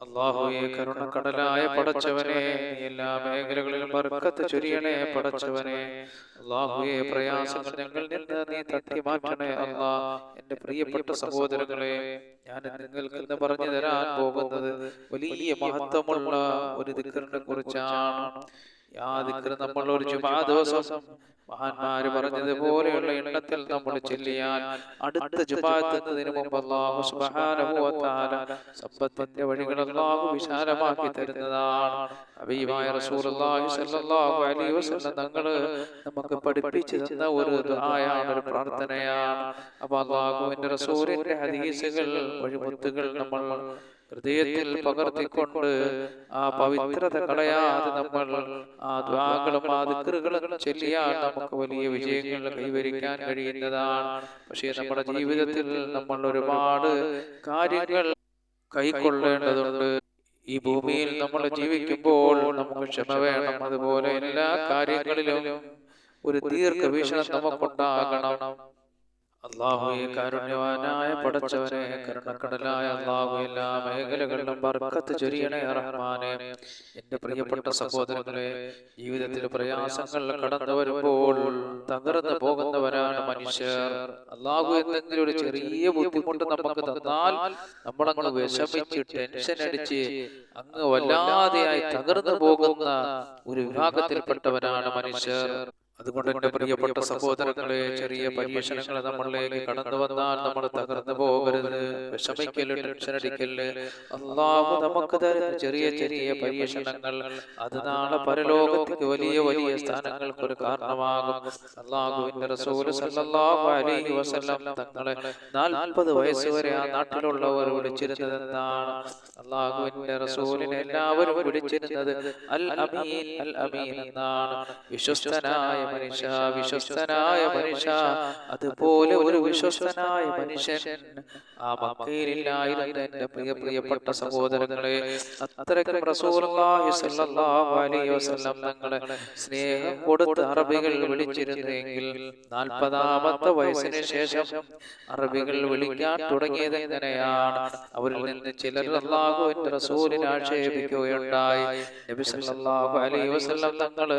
അള്ളാഹുയെ കരുണക്കടലായ പടച്ചവനെ എല്ലാ മേഖലകളിലും ബർക്കത്ത് ചൊരിയണേ പടച്ചവനെ. അള്ളാഹുയെ പ്രയാസങ്ങൾ ഞങ്ങളിൽ നിന്ന് നീ തട്ടി മാറ്റണേ അല്ലാ എന്റെ പ്രിയപ്പെട്ട സഹോദരങ്ങളെ ഞാൻ നിങ്ങൾക്ക് ഇന്ന് പറഞ്ഞു തരാൻ പോകുന്നത് വലിയ മഹത്വമുള്ള ഒരു ദിക്കറിനെ കുറിച്ചാണ്. നമ്മൾ ഒരു ജുമാ ദിവസം മഹാന്മാര് പറഞ്ഞതുപോലെയുള്ള എണ്ണത്തിൽ നമ്മൾ ചെല്ലിയാൽ അടുത്ത ജുബാത്തുന്നതിന് മുമ്പ് അള്ളാഹു തആല സമ്പത്തിന്റെ വഴികൾ അള്ളാഹു വിശാലമാക്കി തരുന്നതാണ്. ഹബീബായ റസൂലുള്ളാഹി സ്വല്ലല്ലാഹു അലൈഹി വസല്ലം തങ്ങൾ നമുക്ക് പഠിപ്പിച്ചു തന്ന ഒരു ദുആയാണ് ഒരു പ്രാർത്ഥനയാണ്. അപ്പോൾ അള്ളാഹുവിന്റെ റസൂലിന്റെ ഹദീസുകൾ വഴിമുത്തുകൾ നമ്മൾ ഹൃദയത്തിൽ പകർത്തിക്കൊണ്ട് ആ പവിത്രത കളയാതെ നമ്മൾ ആ ദ്വാകളും ആ ദിക്കറുകളും ചെല്ലിയാൽ നമുക്ക് വലിയ വിജയങ്ങൾ കൈവരിക്കാൻ കഴിയുന്നതാണ്. പക്ഷേ നമ്മുടെ ജീവിതത്തിൽ നമ്മൾ ഒരുപാട് കാര്യങ്ങൾ കൈക്കൊള്ളേണ്ടതുണ്ട്. ഈ ഭൂമിയിൽ നമ്മൾ ജീവിക്കുമ്പോൾ നമുക്ക് ക്ഷമ വേണം. അതുപോലെ എല്ലാ കാര്യങ്ങളിലും ഒരു ദീർഘവീക്ഷണം നമുക്കുണ്ടാകണം. അള്ളാഹുയെ കാരുണ്യവാനായ പടച്ചവനെ കരുണക്കടലായ അള്ളാഹു എല്ലാ മേഖലകളിലും ബർക്കത്ത് ചൊരിയണേ റഹ്മാനെ. എന്റെ പ്രിയപ്പെട്ട സഹോദരങ്ങളെ ജീവിതത്തിൽ പ്രയാസങ്ങൾ കടന്നു വരുമ്പോൾ തകർന്നു പോകുന്നവരാണ് മനുഷ്യർ. അള്ളാഹു എന്തെങ്കിലും ഒരു ചെറിയ ബുദ്ധിമുട്ട് നമുക്ക് തന്നാൽ നമ്മളങ്ങ് വിഷമിച്ച് ടെൻഷൻ അടിച്ച് അങ്ങ് വല്ലാതെയായി തകർന്നു പോകുന്ന ഒരു വിഭാഗത്തിൽപ്പെട്ടവരാണ് മനുഷ്യർ. അതുകൊണ്ട് എന്റെ പ്രിയപ്പെട്ട സഹോദരങ്ങളെ ചെറിയ പരീക്ഷണങ്ങൾ നമ്മളിലേക്ക് കടന്നു വന്നാൽ നമ്മൾ തകർന്നു പോകരുത്. വിഷമിക്കൽ ടെൻഷൻ അടിക്കൽ അള്ളാഹു നമുക്ക് തരുന്ന ചെറിയ ചെറിയ പരീക്ഷണങ്ങൾ. അത് നാളെ പരലോകത്തേക്ക് വലിയ വലിയ സ്ഥാനങ്ങൾക്ക് ഒരു കാരണമാകും. അള്ളാഹുവിന്റെ റസൂൽ സല്ലല്ലാഹു അലൈഹി വസല്ലം തങ്ങളെ നാൽപ്പത് വയസ്സ് വരെ ആ നാട്ടിലുള്ളവർ വിളിച്ചിരുന്നത് എന്താണ്? അള്ളാഹുവിന്റെ റസൂലിനെ എല്ലാവരും വിളിച്ചിരുന്നത് അൽ അമീൻ അൽ അമീൻ എന്നാണ്. വിശ്വസ്തനായ മനുഷ്യ വിശ്വസ്തനായ മനുഷ്യ. അതുപോലെ ഒരു വിശ്വസ്തനായ മനുഷ്യൻ. ആ മക്കയിലില്ലായിരുന്നു എന്റെ പ്രിയ പ്രിയപ്പെട്ട സഹോദരങ്ങളെ. അത്രയ്ക്കും തങ്ങളെ. സ്നേഹം കൊടുത്ത് അറബികൾ വിളിച്ചിരുന്നെങ്കിൽ നാൽപ്പതാമത്തെ വയസ്സിന് ശേഷം അറബികൾ വിളിക്കാൻ തുടങ്ങിയത് എങ്ങനെയാണ്? അവരിൽ നിന്ന് ചിലർ അള്ളാഹുവിന്റെ റസൂലിനെ ആക്ഷേപിക്കുകയുണ്ടായി. നബി സല്ലല്ലാഹു അലൈഹി വസല്ലം തങ്ങൾ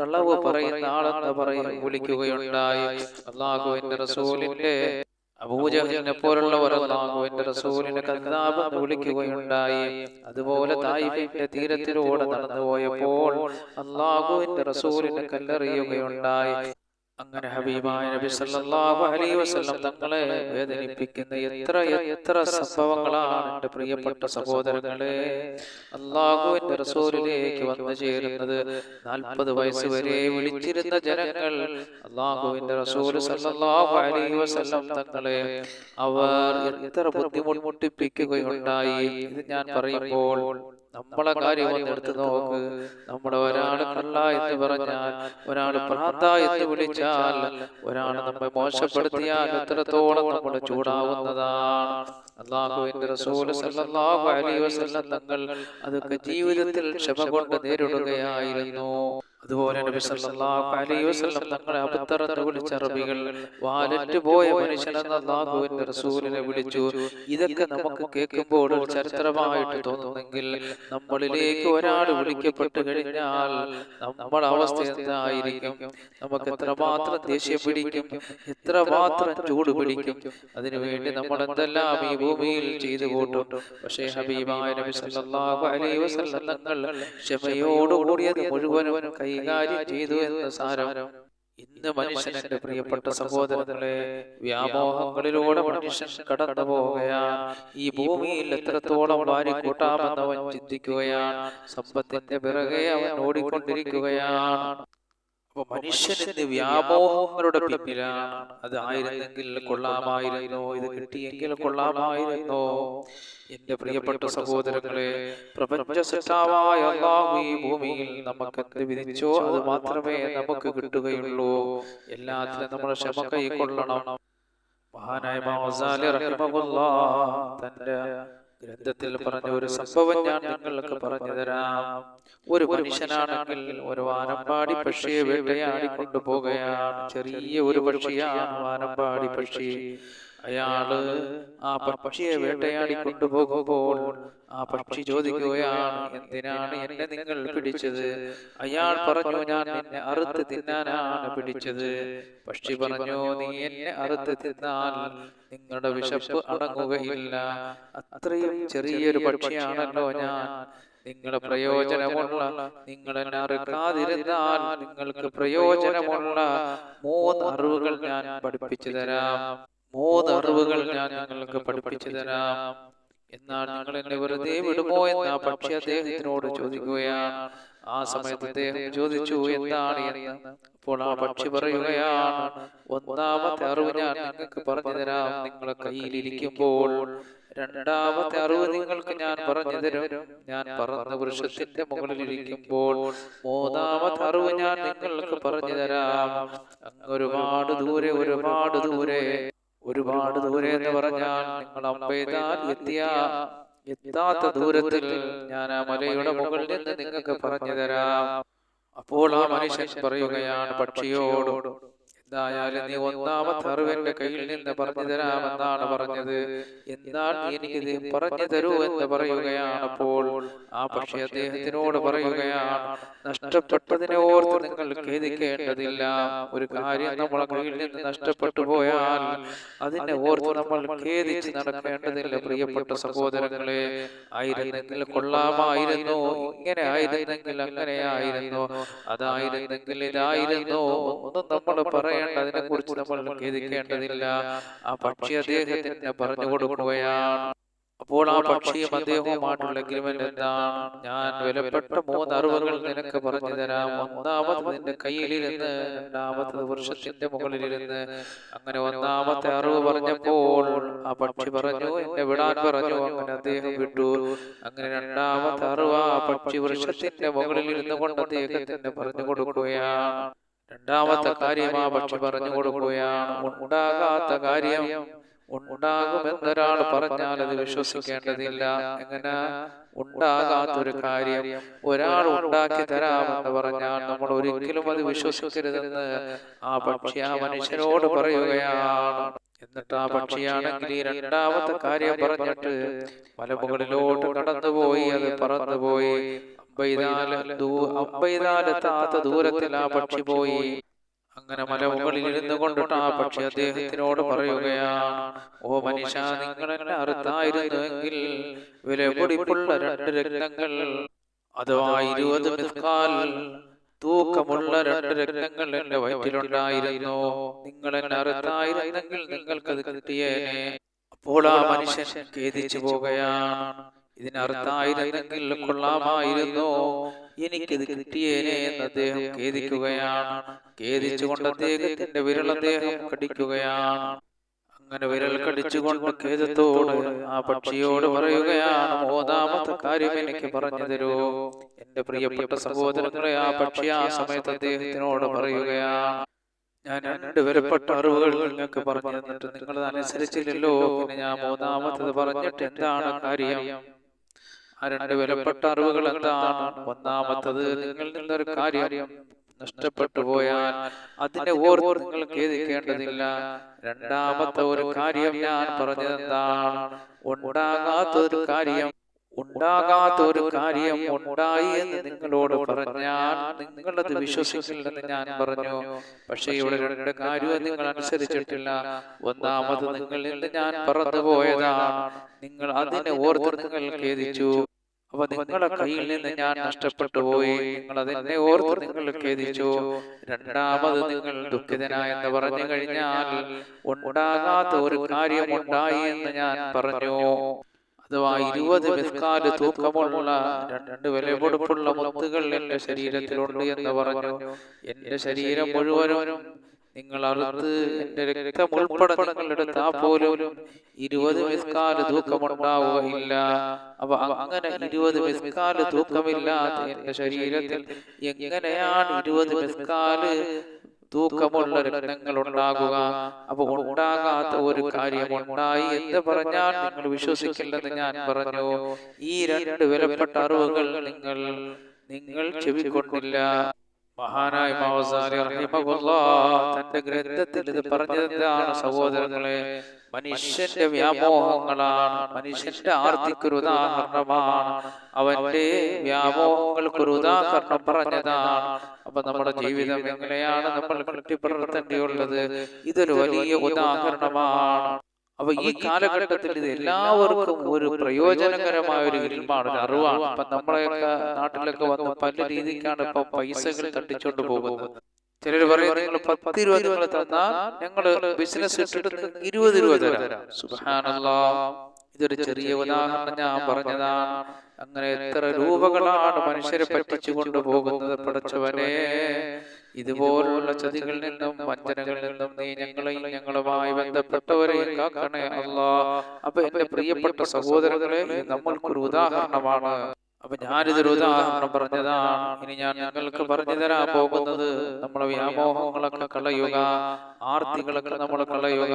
കളവ് പറയുന്ന ആളെന്ന് പറയും വിളിക്കുകയുണ്ടായി. അള്ളാഹുവിന്റെ റസൂലിന്റെ അബൂജഹലിനെ പോലുള്ളവർ അള്ളാഹുവിന്റെ റസൂലിനെ കദ്ദാബ് വിളിക്കുകയുണ്ടായി. അതുപോലെ തായിഫിന്റെ തീരത്തിലൂടെ നടന്നുപോയപ്പോൾ അള്ളാഹുവിന്റെ റസൂലിനെ കല്ലെറിയുകയുണ്ടായി. അങ്ങനെ ഹബീബായ നബി സല്ലല്ലാഹു അലൈഹി വസല്ലം തങ്ങളെ വേദനിപ്പിക്കുന്ന എത്ര എത്ര സംഭവങ്ങളാണ് എന്റെ പ്രിയപ്പെട്ട സഹോദരങ്ങളെ അള്ളാഹുവിന്റെ റസൂലിലേക്ക് വന്നു ചേരുന്നത് നാൽപ്പത് വയസ്സ് വരെ വിളിച്ചിരുന്ന ജനങ്ങൾ അള്ളാഹുവിന്റെ റസൂൽ സല്ലല്ലാഹു അലൈഹി വസല്ലം തങ്ങളെ അവർ എത്ര ബുദ്ധിമുട്ടിപ്പിക്കുകയുണ്ടായി ഇത് ഞാൻ പറയുമ്പോൾ നമ്മളെ കാര്യം ഒന്ന് എടുത്തു നോക്ക്. നമ്മുടെ ഒരാൾ കള്ള എന്ന് പറഞ്ഞാൽ ഒരാൾ പ്രാത്ത എന്ന് വിളിച്ചാൽ ഒരാൾ നമ്മെ മോശപ്പെടുത്തിയാൽ എത്രത്തോളം നമ്മൾ ചൂടാവുന്നതാണ്. അള്ളാഹുവിന്റെ റസൂൽ സല്ലല്ലാഹു അലൈഹി വസല്ലം തങ്ങൾ അതൊക്കെ ജീവിതത്തിൽ ക്ഷമ കൊണ്ട് നേരിടുകയായിരുന്നു. അതുപോലെ നബി സല്ലല്ലാഹു അലൈഹി വസല്ലം തങ്ങളെ അബദ്ധറന്ന് വിളിച്ച അറബികൾ വാലറ്റ് പോയ മനുഷ്യനെന്ന് അള്ളാഹുവിന്റെ റസൂലിനെ വിളിച്ചു. ഇതൊക്കെ നമുക്ക് കേൾക്കുമ്പോൾ ചരിത്രമായിട്ട് തോന്നുന്നെങ്കിൽ നമ്മളിലേക്ക് ഒരാൾ വിളിക്കപ്പെട്ടു കഴിഞ്ഞാൽ നമ്മൾ അവസ്ഥ എന്തായിരിക്കും? നമുക്ക് എത്രമാത്രം ദേഷ്യം പിടിക്കും? എത്രമാത്രം ചൂട് പിടിക്കും? അതിനുവേണ്ടി നമ്മൾ എന്തെല്ലാം ഈ ഭൂമിയിൽ ചെയ്തു കൂട്ടും. പക്ഷേ ഹബീബായ നബി സല്ലല്ലാഹു അലൈഹി വസല്ലം തങ്ങൾ ക്ഷമയോടുകൂടിയത് മുഴുവനും കൈകാര്യം ചെയ്തു എന്ന് സാരം. ഇന്ന് മനുഷ്യന്റെ പ്രിയപ്പെട്ട സഹോദരങ്ങളെ വ്യാമോഹങ്ങളിലൂടെ മനുഷ്യൻ കടന്നു പോവുകയാണ്. ഈ ഭൂമിയിൽ എത്രത്തോളം വാരി കൂട്ടാമെന്നവൻ ചിന്തിക്കുകയാണ്. സമ്പത്തിന്റെ പിറകെ അവൻ ഓടിക്കൊണ്ടിരിക്കുകയാണ്. അപ്പൊ മനുഷ്യൻ ഇന്ന് വ്യാമോഹങ്ങളുടെ പിന്നിലാണ്? അത് ആയിരുന്നെങ്കിൽ കൊള്ളാമായിരുന്നോ? ഇത് കിട്ടിയെങ്കിൽ കൊള്ളാമായിരുന്നോ? എന്റെ പ്രിയപ്പെട്ട സഹോദരങ്ങളെ പ്രപഞ്ച സൃഷ്ടാവായ അള്ളാഹു ഈ ഭൂമിയിൽ നമുക്ക് എന്ത് വിധിച്ചോ അത് മാത്രമേ നമുക്ക് കിട്ടുകയുള്ളൂ. എല്ലാത്തിനും നമ്മൾ ക്ഷമ കൈക്കൊള്ളണം. മഹാനായ തന്റെ ഗ്രന്ഥത്തിൽ പറഞ്ഞ ഒരു സംഭവം ഞാൻ നിങ്ങൾക്ക് പറഞ്ഞു തരാം. ഒരു മനുഷ്യനാണെങ്കിൽ ഒരു വാനമ്പാടി പക്ഷിയെ വേട്ടയാടി കൊണ്ടുപോകുകയാണ്. ചെറിയ ഒരു പക്ഷിയാണ് വാനമ്പാടി പക്ഷി. അയാൾ ആ പക്ഷിയെ വേട്ടയാടി കൊണ്ടുപോകുമ്പോൾ ആ പക്ഷി ചോദിക്കുകയാണ് എന്തിനാണ് എന്നെ നിങ്ങൾ പിടിച്ചത്? അയാൾ പറഞ്ഞു ഞാൻ എന്നെ അറുത്ത് തിന്നാനാണ് പിടിച്ചത്. പക്ഷി പറഞ്ഞു നീ എന്നെ അറുത്ത് തിന്നാൽ നിങ്ങളുടെ വിശപ്പ് അടങ്ങുകയില്ല. അത്രയും ചെറിയൊരു പക്ഷിയാണല്ലോ ഞാൻ. നിങ്ങളുടെ പ്രയോജനമുള്ള നിങ്ങൾ എന്നെ അറിയാതിരുന്നാൽ നിങ്ങൾക്ക് പ്രയോജനമുള്ള മൂന്ന് അറിവുകൾ ഞാൻ പഠിപ്പിച്ചു തരാം. മൂന്ന് അറിവുകൾ ഞാൻ നിങ്ങൾക്ക് പഠിപ്പിച്ചു തരാം. എന്നാൽ നിങ്ങൾ എന്നെ വെറുതെ വിടുമോ എന്ന പക്ഷി അദ്ദേഹത്തിനോട് ചോദിക്കുകയാണ്. ആ സമയത്ത് അദ്ദേഹം ചോദിച്ചു എന്താണ് എന്ന്? അപ്പോൾ ആ പക്ഷി പറയുകയാണ് ഒന്നാമത്തെ അറിവ് ഞാൻ നിങ്ങൾക്ക് പറഞ്ഞു തരാം. നിങ്ങളെ കയ്യിലിരിക്കുമ്പോൾ രണ്ടാമത്തെ അറിവ് നിങ്ങൾക്ക് ഞാൻ പറഞ്ഞു തരും. ഞാൻ പറഞ്ഞ വൃക്ഷത്തിന്റെ മുകളിലിരിക്കുമ്പോൾ മൂന്നാമത്തെ അറിവ് ഞാൻ നിങ്ങൾക്ക് പറഞ്ഞു തരാം. അങ്ങ് ഒരുപാട് ദൂരെ ഒരുപാട് ദൂരെ ഒരുപാട് ദൂരെ എന്ന് പറഞ്ഞാൽ നിങ്ങൾ അമ്പെയ്താൽ എത്തിയ എത്താത്ത ദൂരത്തിൽ ഞാൻ ആ മലയുടെ മുകളിൽ നിന്ന് നിങ്ങൾക്ക് പറഞ്ഞു തരാം. അപ്പോൾ ആ മനുഷ്യൻ പറയുകയാണ് പക്ഷിയോട് എന്തായാലും നീ ഒന്നാമത്തെ അറിവെന്റെ കയ്യിൽ നിന്ന് പറഞ്ഞു തരാമെന്നാണ് പറഞ്ഞത്. എന്നാൽ നീ എനിക്കിത് പറഞ്ഞു തരൂ എന്ന് പറയുകയാണ് അപ്പോൾ ആ പക്ഷെ അദ്ദേഹത്തിനോട് പറയുകയാണ് നഷ്ടപ്പെട്ടതിനെ ഓർത്ത് നിങ്ങൾ ഖേദിക്കേണ്ടതില്ല. ഒരു കാര്യം നമ്മളെ കയ്യിൽ നിന്ന് നഷ്ടപ്പെട്ടു പോയാൽ അതിനെ ഓർത്ത് നമ്മൾ ഖേദിച്ച് നടക്കേണ്ടതില്ല പ്രിയപ്പെട്ട സഹോദരങ്ങളെ? ആയിരുന്നെങ്കിൽ കൊള്ളാമായിരുന്നു ഇങ്ങനെ ആയിരുന്നെങ്കിൽ അങ്ങനെയായിരുന്നു. അതായിരുന്നെങ്കിൽ ഇതായിരുന്നു. ഒന്നും നമ്മൾ പറയേണ്ട അതിനെ കുറിച്ച് നമ്മൾ ഖേദിക്കേണ്ടതില്ല. ആ പക്ഷി അദ്ദേഹത്തിന് പറഞ്ഞു കൊടുക്കുകയാണ്. അപ്പോൾ ആ പക്ഷിയും അദ്ദേഹവുമായിട്ടുള്ള അഗ്രിമെന്റ് എന്താണ്? ഞാൻ വിലപ്പെട്ട മൂന്ന് അറിവുകൾ നിനക്ക് പറഞ്ഞു തരാം. ഒന്നാമത് നിന്റെ കയ്യിലിരുന്ന് രണ്ടാമത്തത് വൃക്ഷത്തിന്റെ മുകളിലിരുന്ന് അങ്ങനെ ഒന്നാമത്തെ അറിവ് പറഞ്ഞപ്പോൾ ആ പക്ഷി പറഞ്ഞു എന്നെ വിടാൻ പറഞ്ഞു അങ്ങനെ അദ്ദേഹം വിട്ടു. അങ്ങനെ രണ്ടാമത്തെ അറിവ് ആ പക്ഷി വൃക്ഷത്തിന്റെ മുകളിൽ ഇരുന്നു കൊണ്ട് അദ്ദേഹത്തിന് പറഞ്ഞു കൊടുക്കുകയാണ്. രണ്ടാമത്തെ കാര്യമാ ആ പക്ഷി പറഞ്ഞു കൊടുക്കുകയാണ്. ഉണ്ടാകാത്ത കാര്യം ഉണ്ടാകുമെന്നൊരാൾ പറഞ്ഞാൽ അത് വിശ്വസിക്കേണ്ടതില്ല. എങ്ങനെ? ഉണ്ടാകാത്തൊരു കാര്യം ഒരാൾ ഉണ്ടാക്കി തരാമെന്ന് പറഞ്ഞാൽ നമ്മൾ ഒരിക്കലും അത് വിശ്വസിക്കരുതെന്ന് ആ പക്ഷി ആ മനുഷ്യനോട് പറയുകയാണ്. എന്നിട്ട് ആ പക്ഷിയാണെങ്കിൽ ഈ രണ്ടാമത്തെ കാര്യം പറഞ്ഞിട്ട് മലമുകളിലോട്ട് കടന്നുപോയി അത് പറന്നുപോയി. അമ്പൈതാലെത്താത്ത ദൂരത്തിൽ ആ പക്ഷി പോയി. അങ്ങനെ മലമുകളിൽ ഇരുന്നു കൊണ്ടിട്ട് ആ പക്ഷി അദ്ദേഹത്തിനോട് പറയുകയാണ് ഓ മനുഷ്യ നിങ്ങൾ എന്നെ അറുത്തായിരുന്നുവെങ്കിൽ വിലപിടിപ്പുള്ള രണ്ട് രക്തങ്ങൾ അഥവാ ഇരുപത് മിസ്കാൽ തൂക്കമുള്ള രണ്ട് രക്തങ്ങൾ എന്റെ വയറ്റിലുണ്ടായിരുന്നു. നിങ്ങൾ എന്നെ അറുത്തായിരുന്നെങ്കിൽ നിങ്ങൾക്കത് കിട്ടിയേനെ. അപ്പോൾ ആ മനുഷ്യൻ ഖേദിച്ചു പോകുകയാണ് ഇതിനർത്ഥമായിരുന്നെങ്കിൽ കൊള്ളാമായിരുന്നു. എനിക്കിത് കിട്ടിയേനെ എന്ന് അദ്ദേഹം ഖേദിക്കുകയാണ്. ഖേദിച്ചുകൊണ്ട് അദ്ദേഹത്തിന്റെ വിരൽ അദ്ദേഹം കടിക്കുകയാണ്. അങ്ങനെ വിരൽ കടിച്ചുകൊണ്ട് ഖേദത്തോട് ആ പക്ഷിയോട് പറയുകയാണ് മൂന്നാമത്തെ കാര്യം എനിക്ക് പറഞ്ഞു തരൂ. എന്റെ പ്രിയപ്പെട്ട സഹോദരങ്ങളെ ആ പക്ഷി ആ സമയത്ത് അദ്ദേഹത്തിനോട് പറയുകയാണ്. ഞാൻ രണ്ട് വിലപ്പെട്ട അറിവുകൾ നിങ്ങൾക്ക് പറഞ്ഞു തന്നിട്ട് നിങ്ങൾ അനുസരിച്ചില്ലല്ലോ. പിന്നെ ഞാൻ മൂന്നാമത്തത് പറഞ്ഞിട്ട് എന്താണ് കാര്യം? ആ രണ്ട് വിലപ്പെട്ട അറിവുകൾ എന്താണ്? ഒന്നാമത്തത് നിങ്ങൾ നിന്നൊരു കാര്യം. നഷ്ടപ്പെട്ടു പോയാൽ അതിനെ ഓർത്ത് നിങ്ങൾ ഖേദിക്കേണ്ടതില്ല. രണ്ടാമത്തെ ഒരു കാര്യം ഞാൻ പറഞ്ഞതെന്താണ്? ഉണ്ടാകാത്തൊരു കാര്യം ഉണ്ടാകാത്ത ഒരു കാര്യം ഉണ്ടായി എന്ന് നിങ്ങളോട് പറഞ്ഞാൽ നിങ്ങളത് വിശ്വസിക്കില്ലെന്ന് ഞാൻ പറഞ്ഞു. പക്ഷെ ഇവിടെ രണ്ട് കാര്യവും നിങ്ങൾ അനുസരിച്ചിട്ടില്ല. ഒന്നാമത് നിങ്ങളിൽ നിന്ന് ഞാൻ പറഞ്ഞു പോയതാണ് നിങ്ങൾ അതിനെ ഓർത്തു നിങ്ങൾ ഖേദിച്ചു. അപ്പൊ നിങ്ങളുടെ കയ്യിൽ നിന്ന് ഞാൻ നഷ്ടപ്പെട്ടു പോയി. നിങ്ങൾ അതിനെ ഓർത്ത് നിങ്ങൾ ഖേദിച്ചു. രണ്ടാമത് നിങ്ങൾ ദുഃഖിതനായെന്ന് പറഞ്ഞു കഴിഞ്ഞാൽ ഉണ്ടാകാത്ത ഒരു കാര്യം ഉണ്ടായി എന്ന് ഞാൻ പറഞ്ഞു. അഥവാ ഇരുപത് മിസ്കാൽ തൂക്കമുള്ള രണ്ട് വിലപിടിപ്പുള്ള മുത്തുകൾ എന്റെ ശരീരത്തിലുണ്ട് എന്ന് പറഞ്ഞു. എന്റെ ശരീരം മുഴുവനും നിങ്ങൾ അറുത്ത് എന്റെ രക്തം ഉൾപ്പെടെ നിങ്ങൾ എടുത്താൽ പോലും ഇരുപത് മിസ്കാൽ തൂക്കമുണ്ടാവുകയില്ല. അപ്പൊ അങ്ങനെ ഇരുപത് മിസ്കാൽ തൂക്കമില്ലാത്ത എന്റെ ശരീരത്തിൽ എങ്ങനെയാണ് ഇരുപത് മിസ്കാൽ തൂക്കമുള്ള രത്നങ്ങൾ ഉണ്ടാകുക? അപ്പൊ ഉണ്ടാകാത്ത ഒരു കാര്യം ഉണ്ടായി എന്ന് പറഞ്ഞാൽ നിങ്ങൾ വിശ്വസിക്കില്ലെന്ന് ഞാൻ പറഞ്ഞു? ഈ രണ്ട് വിലപ്പെട്ട അറിവുകൾ നിങ്ങൾ നിങ്ങൾ ചെവിക്കൊണ്ടില്ല. മഹാനായ തന്റെ ഗ്രന്ഥത്തിൽ ഇത് പറഞ്ഞതാണ് സഹോദരങ്ങളെ മനുഷ്യന്റെ വ്യാമോഹങ്ങളാണ് മനുഷ്യന്റെ ആർത്തിക്കൊരു ഉദാഹരണമാണ്. അവന്റെ വ്യാമോഹങ്ങൾക്കൊരു ഉദാഹരണം പറഞ്ഞതാണ്. അപ്പൊ നമ്മുടെ ജീവിതം എങ്ങനെയാണ് നമ്മൾ കെട്ടിപ്പുറത്തേണ്ടിയുള്ളത് ഇതൊരു വലിയ ഉദാഹരണമാണ്. അപ്പൊ ഈ കാലഘട്ടത്തിൽ ഇത് എല്ലാവർക്കും ഒരു പ്രയോജനകരമായ ഒരു ഇൽമാണ് അറിവാണ്. ഇപ്പൊ നമ്മളെയൊക്കെ നാട്ടിലൊക്കെ വന്ന് പല രീതിക്കാണ് ഇപ്പൊ പൈസകൾ തട്ടിച്ചോണ്ട് പോകുന്നത്. ചിലർ പറയും നിങ്ങൾ പത്ത് രൂപ നിങ്ങൾ തന്നാൽ ഞങ്ങൾ ബിസിനസ് ഇട്ടിട്ട് ഇരുപത് രൂപ തരാം. സുബ്ഹാനല്ലാ. ഇതൊരു ചെറിയ ഉദാഹരണം ഞാൻ പറഞ്ഞതാണ്. അങ്ങനെ എത്ര രൂപകളാണ് മനുഷ്യരെ പറ്റിച്ചു കൊണ്ടുപോകുന്നത് പടച്ചവനെ ഇതുപോലുള്ള ചതികളിൽ നിന്നും വഞ്ചനകളിൽ നിന്നും നീ ഞങ്ങളെയും ഞങ്ങളുമായി ബന്ധപ്പെട്ടവരെയും കാക്കണേ അല്ലാ. അപ്പൊ എന്റെ പ്രിയപ്പെട്ട സഹോദരങ്ങളെ നമ്മൾക്കൊരു ഉദാഹരണമാണ്. അപ്പൊ ഞാനിതൊരു ഉദാഹരണം പറഞ്ഞതാണ്. ഇനി ഞാൻ ഞങ്ങൾക്ക് പറഞ്ഞു തരാൻ പോകുന്നത് നമ്മളെ വ്യാമോഹങ്ങളൊക്കെ കളയുക ആർത്തികളൊക്കെ നമ്മൾ കളയുക.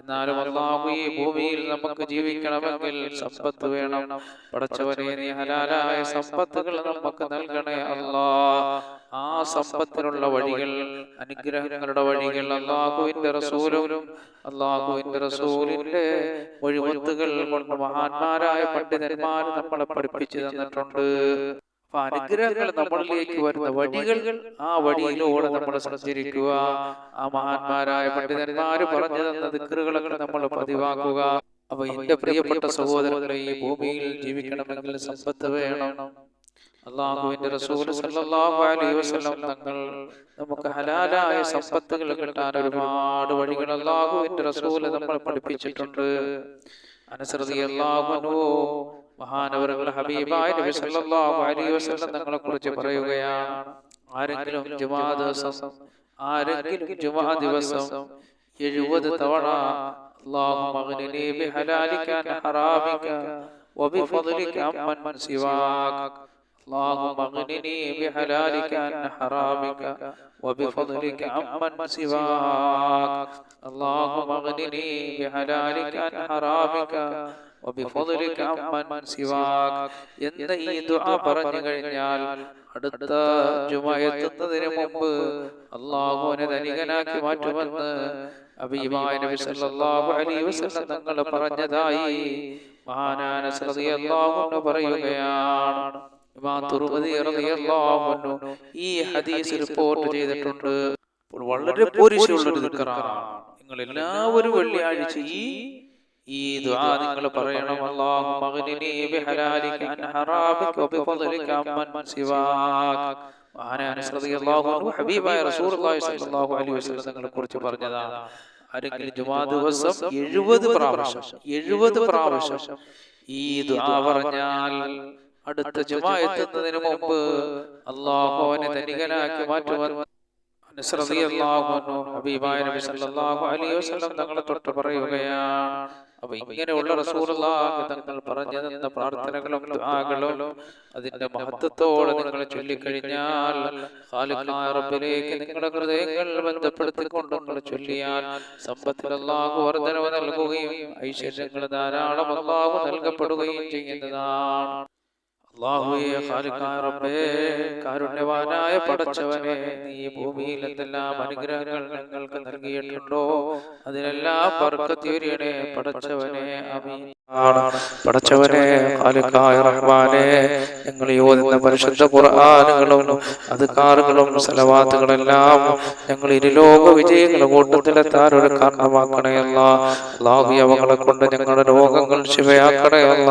എന്നാലും അള്ളാഹു ഈ ഭൂമിയിൽ നമുക്ക് ജീവിക്കണമെങ്കിൽ സമ്പത്ത് വേണം. പടച്ചവനെ നീ ഹലാലായ സമ്പത്തുകൾ നമുക്ക് നൽകണേ അല്ലാ. ആ സമ്പത്തിനുള്ള വഴികൾ അനുഗ്രഹങ്ങളുടെ വഴികൾ അള്ളാഹുവിന്റെ റസൂലും അള്ളാഹുവിന്റെ റസൂലിന്റെ വഴിമുത്തുകൾ കൊണ്ട് മഹാന്മാരായ പണ്ഡിതന്മാർ നമ്മളെ പഠിപ്പിച്ചു തന്നിട്ടുണ്ട്. അപ്പൊ അനുഗ്രഹങ്ങൾ നമ്മളിലേക്ക് വരുന്ന വഴികൾ ആ വഴിയിലൂടെ നമ്മൾ സഞ്ചരിക്കുക. ആ മഹാന്മാരായ പണ്ഡിതന്മാർ പറഞ്ഞു തന്ന ദിക്കറുകളൊക്കെ നമ്മൾ പതിവാക്കുക. അപ്പൊ എന്റെ പ്രിയപ്പെട്ട സഹോദരങ്ങളെ ഈ ഭൂമിയിൽ ജീവിക്കണമെങ്കിൽ സമ്പത്ത് വേണം. അള്ളാഹുവിന്റെ റസൂൽ സല്ലല്ലാഹു അലൈഹി വസല്ലം തങ്ങൾ നമുക്ക് ഹലാലായ സമ്പത്തുകൾ കിട്ടാൻ ഒരുപാട് വഴികൾ അള്ളാഹുവിന്റെ റസൂൽ നമ്മൾ പഠിപ്പിച്ചിട്ടുണ്ട് അനുസൃതി അള്ളാഹുനു മഹാനവറുകൾ ഹബീബായ നബി സല്ലല്ലാഹു അലൈഹി വസല്ലം തങ്ങളെ കുറിച്ച് പറയുകയാണ് ആരെങ്കിലും ജുമാ ദിവസം ആരെങ്കിലും ജുമാ ദിവസം എഴുപത് തവണ اللهم اغنني بحلالك عن حرامك وبفضلك عمن سواك اللهم اغنني بحلالك عن حرامك وبفضلك عمن سواك اللهم اغنني بحلالك عن حرامك وبفضلك عمن سواك എന്ന ഈ ദുആ പറഞ്ഞു കഴിഞ്ഞാൽ അടുത്ത ജുമ എത്തുന്നതിന് മുമ്പ് അള്ളാഹുവിനെ ധനികനാക്കി മാറ്റുമെന്ന് അബീമായ നബി സല്ലല്ലാഹു അലൈഹി വസല്ലം തങ്ങൾ പറഞ്ഞതായി മഹാനാന റളിയല്ലാഹു അൻഹു പറയുകയാണ് ഈ ഹദീസ് റിപ്പോർട്ട് ചെയ്തിട്ടുണ്ട്. വളരെ നിങ്ങൾ എല്ലാവരും വെള്ളിയാഴ്ച ഈ ഈ ദുആ നിങ്ങൾ പറയണം. അല്ലാഹു ബിഹലാലിക സിവാക്. റസൂലുള്ളാഹി അലൈഹി കുറിച്ച് പറഞ്ഞതാണ്. ആരെങ്കിലും ജുമാ ദിവസം എഴുപത് പ്രാവശ്യം എഴുപത് പ്രാവശ്യം ഈ ദുആ പറഞ്ഞാൽ അടുത്ത ജുമാ എത്തുന്നതിന് മുമ്പ് അള്ളാഹു അവനെ ധനികനാക്കി മാറ്റുവാൻ തങ്ങളെ തൊട്ട് പറയുകയാണ്. അപ്പൊ ഇങ്ങനെയുള്ള തങ്ങൾ പറഞ്ഞു തന്ന പ്രാർത്ഥനകളും ദുആകളും അതിന്റെ മഹത്വത്തോടെ നിങ്ങൾ ചൊല്ലിക്കഴിഞ്ഞാൽ റബ്ബിലേക്ക് നിങ്ങളുടെ ഹൃദയങ്ങൾ ബന്ധപ്പെടുത്തിക്കൊണ്ട് നിങ്ങൾ ചൊല്ലിയാൽ സമ്പത്തിൽ അല്ലാഹു വർധനവ് നൽകുകയും ഐശ്വര്യങ്ങൾ ധാരാളം അല്ലാഹു നൽകപ്പെടുകയും ചെയ്യുന്നതാണ്. അള്ളാഹുവേ ഖാലിഖായ റബ്ബേ കാരുണ്യവാനായ പടച്ചവനെ നീ ഭൂമിയിൽ എന്തെല്ലാം അനുഗ്രഹങ്ങൾ ഞങ്ങൾക്ക് നൽകിയിട്ടുണ്ടോ അതിനെല്ലാം ബർക്കത്തിയൊരിയണേ പടച്ചവനെ. ആമീൻ പടച്ചവനെ ഖാലിഖായ റഹ്മാനെ ഞങ്ങൾ യോജിക്കുന്ന പരിശുദ്ധ ഖുർആാനുകളും അധികാറുകളും സലവാത്തുകളെല്ലാം ഞങ്ങൾ ഇരുലോക വിജയങ്ങൾ കൂട്ടത്തിലെത്താൻ ഒരു കാരണമാക്കണയല്ല അള്ളാഹു അവകളെ കൊണ്ട് ഞങ്ങളുടെ രോഗങ്ങൾ ശിവയാക്കണയല്ല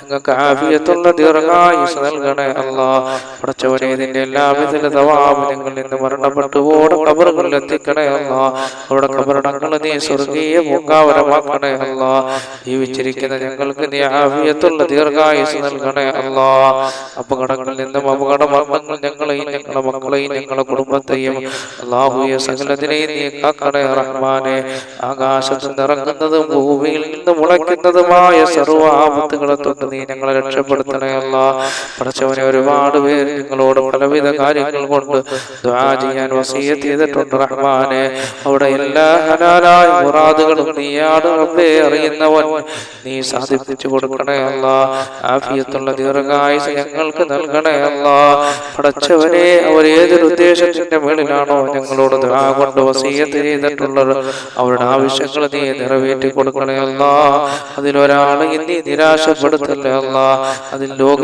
നിങ്ങൾക്ക് ആവിയത്തുള്ള ആഫിയത്തുള്ള ദീർഘായുസ് നൽകണേ അല്ല. പടച്ചവനെ ഇതിന്റെ എല്ലാവിധ തവാബ് നിന്ന് മരണപ്പെട്ടു ഓടെ കബറുകളിൽ എത്തിക്കണേ അല്ല. അവിടെ കബറടങ്ങൾ നീ സ്വർഗീയ പൂങ്കാവരമാക്കണേ അല്ല. ജീവിച്ചിരിക്കുന്ന ഞങ്ങൾക്ക് നീ ആഫിയത്തുള്ള ദീർഘായുസ് നൽകണേ അല്ല. അപകടങ്ങളിൽ നിന്നും അപകട മരണങ്ങൾ ഞങ്ങളെയും ഞങ്ങളുടെ മക്കളെയും ഞങ്ങളുടെ കുടുംബത്തെയും അള്ളാഹുയ സകലത്തിനെയും നീ കാക്കണേ റഹ്മാനെ. ആകാശത്ത് നിറങ്ങുന്നതും ഭൂമിയിൽ നിന്ന് മുളയ്ക്കുന്നതുമായ സർവ ആപത്തുകളെ തൊട്ട് നീ ഞങ്ങളെ രക്ഷപ്പെടുത്തണേ അല്ല. പഠിച്ചവനെ ഒരുപാട് പേര് നിങ്ങളോട് പലവിധ കാര്യങ്ങൾ കൊണ്ട് ചെയ്യാൻ ചെയ്തിട്ടുണ്ട് റഹ്മാനെ. അവിടെ എല്ലാ ഹലാലായ മുറാദുകളും നീയാണ് റബ്ബേ അറിയുന്നവൻ നീ സാധിപ്പിച്ചു കൊടുക്കണേ അല്ല ആഫിയത്തുള്ള ദീർഘായുസ് ഞങ്ങൾക്ക് നൽകണേ അല്ല പടച്ചവനെ അവർ ഏതൊരു ഉദ്ദേശത്തിന്റെ മേളിലാണോ ഞങ്ങളോട് കൊണ്ട് വസീയത്ത് ചെയ്തിട്ടുള്ളത് അവരുടെ ആവശ്യങ്ങൾ നീ നിറവേറ്റി കൊടുക്കണേ അല്ല അതിലൊരാളെ നീ നിരാശപ്പെടുത്തല്ലേ അല്ല അതിൽ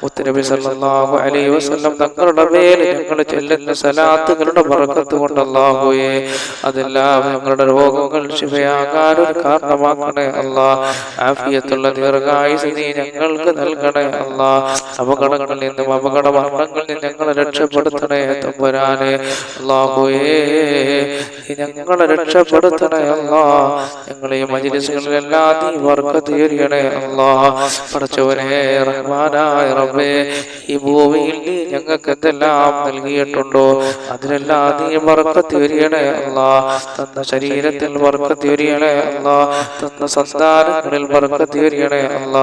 മുത്തനബി അലൈഹി വസല്ലം തങ്ങളുടെ മേൽ ഞങ്ങൾ സലാത്തുകളുടെ ബർക്കത്ത് അതെല്ലാം ഞങ്ങളുടെ രോഗങ്ങൾ ശിവയാകാൻ കാരണമാക്കണേ അല്ല. ആഫിയത്തുള്ള ദീർഘായുസ് നീ ഞങ്ങൾക്ക് നൽകണേ അല്ല. അപകടങ്ങളിൽ നിന്നും അപകട മരണങ്ങളിൽ നിന്ന് ഞങ്ങളെ രക്ഷപ്പെടുത്തണേ തമ്പുരാനെ അല്ലാഹുവേ ഞങ്ങളെ രക്ഷപ്പെടുത്തണേ അല്ല. ഞങ്ങളെ ഈ മജിലിസുകളിലെല്ലാം നീ വർക്കത്ത് തീരണേ അല്ലാ. പഠിച്ചവനെ റഹ്മാനായ റബ്ബേ ഈ ഭൂമിയിൽ നീ ഞങ്ങൾക്ക് എന്തെല്ലാം നൽകിയിട്ടുണ്ടോ? അതിനെല്ലാം നീ വർക്കത്ത് വരികണേ അല്ല. തന്ന ശരീരത്തിൽ വർക്കത്ത് വരികണേ അല്ല. തന്ന സന്താനങ്ങളിൽ വർക്കത്ത് വരികണേ അല്ല.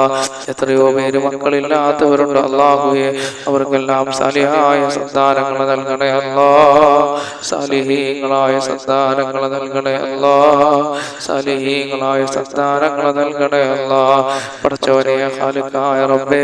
എത്രയോ പേര് മക്കളില്ലാത്തവരുണ്ട് അള്ളാഹുയെ അവർക്കെല്ലാം സാലിഹായ സന്താനങ്ങൾ നൽകണേ അല്ലാ. സാലിഹീങ്ങളായ സന്താനങ്ങൾ നൽകണേ അല്ലാ. സാലിഹീങ്ങളായ സന്താനങ്ങൾ നൽകണേ അല്ലാ. പഠിച്ചവരെ ഹാലുക്കായ റബ്ബേ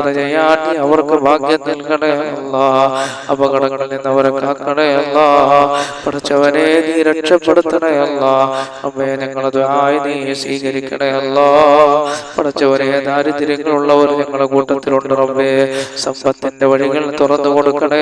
നീ അവർക്ക് ഭാഗ്യം നൽകണേ അപകടങ്ങളിൽ നിന്ന് അവരെ കാക്കണേ പഠിച്ചവനെ നീ രക്ഷപ്പെടുത്തണേ അമ്മയെ അമ്മേ ഞങ്ങളത് ആയി നീ സ്വീകരിക്കണേ പഠിച്ചവരെ ദാരിദ്ര്യങ്ങളുള്ളവർ ഞങ്ങളുടെ കൂട്ടത്തിലുണ്ട് റബ്ബേ. സമ്പത്തിന്റെ വഴികൾ തുറന്നു കൊടുക്കണേ